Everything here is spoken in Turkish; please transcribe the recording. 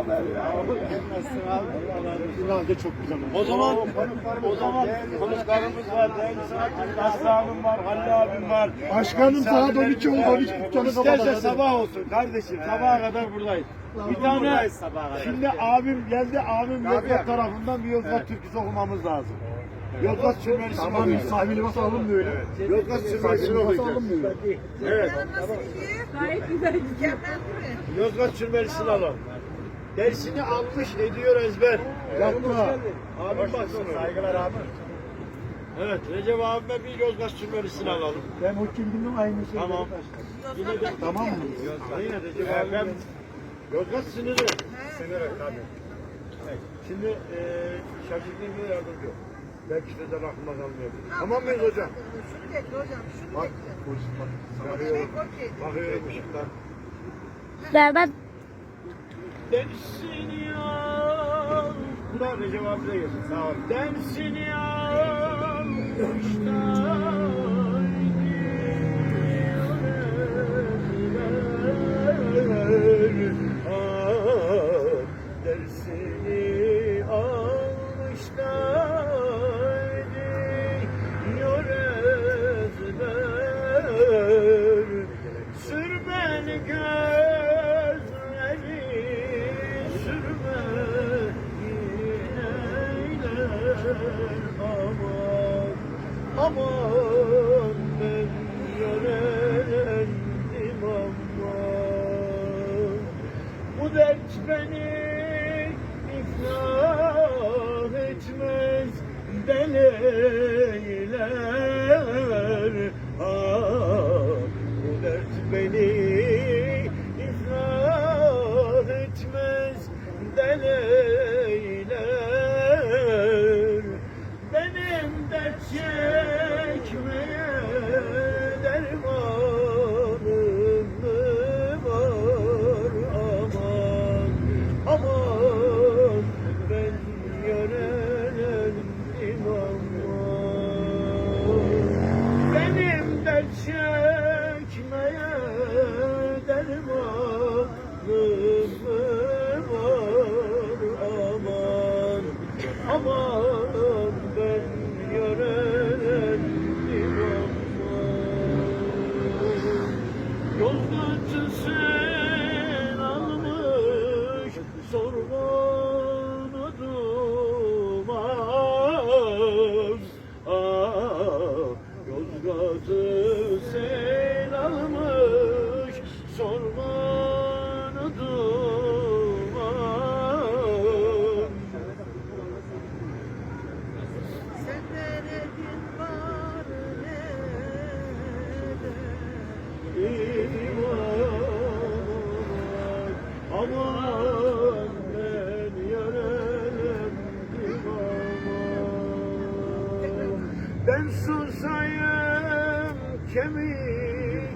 abi. Da çok güzel. O zaman o zaman konuklarımız var, değerli sanatçımız Aslı Hanım var, Halil abim var. Başkanım saat 12 oldu, 12 dükkanı İsterse kapatalım. sabah olsun kardeşim, sabaha kadar buradayız. Bir tane, şimdi abim geldi, abim Yozgat tarafından bir Yozgat türküsü okumamız lazım. Yozgat sürmelisini Tamam, okuyacağız. sahibini nasıl alınmıyor öyle? Yozgat Sahibini nasıl okuyacağız. alınmıyor? Evet, Gayet güzel? Yozgat sürmelisini alalım. Dersini almış ediyor ezber. Yapma. Abim baksın. Saygılar abi. Evet, Recep abime bir Yozgat sürmelisini alalım. Ben o kimliğin aynı şey. Tamam. Yine de Tamam mı? Yine Recep abim. Yozgat sınırı. Sınırı tabii. Evet. Şimdi eee şarkıcılığı yardımcı yok. Belki de aklımda kalmayabilir. Tamam mıyız hocam? Şunu getir hocam. Şunu Bak. getir. Bakıyorum. Okey. Bakıyorum ışıktan. Berbat. Dersini al. Bu da Recep abi de gelsin. Sağ ol. Dersini al. Ah, Dersini almışlar aman Aman ben yönelendim aman Bu dert beni iflah etmez deleyler Aman ben yönelendim aman Yozgat'ı sen almış sormanı duman Ah, Yozgat'ı sen susayım kemiklerim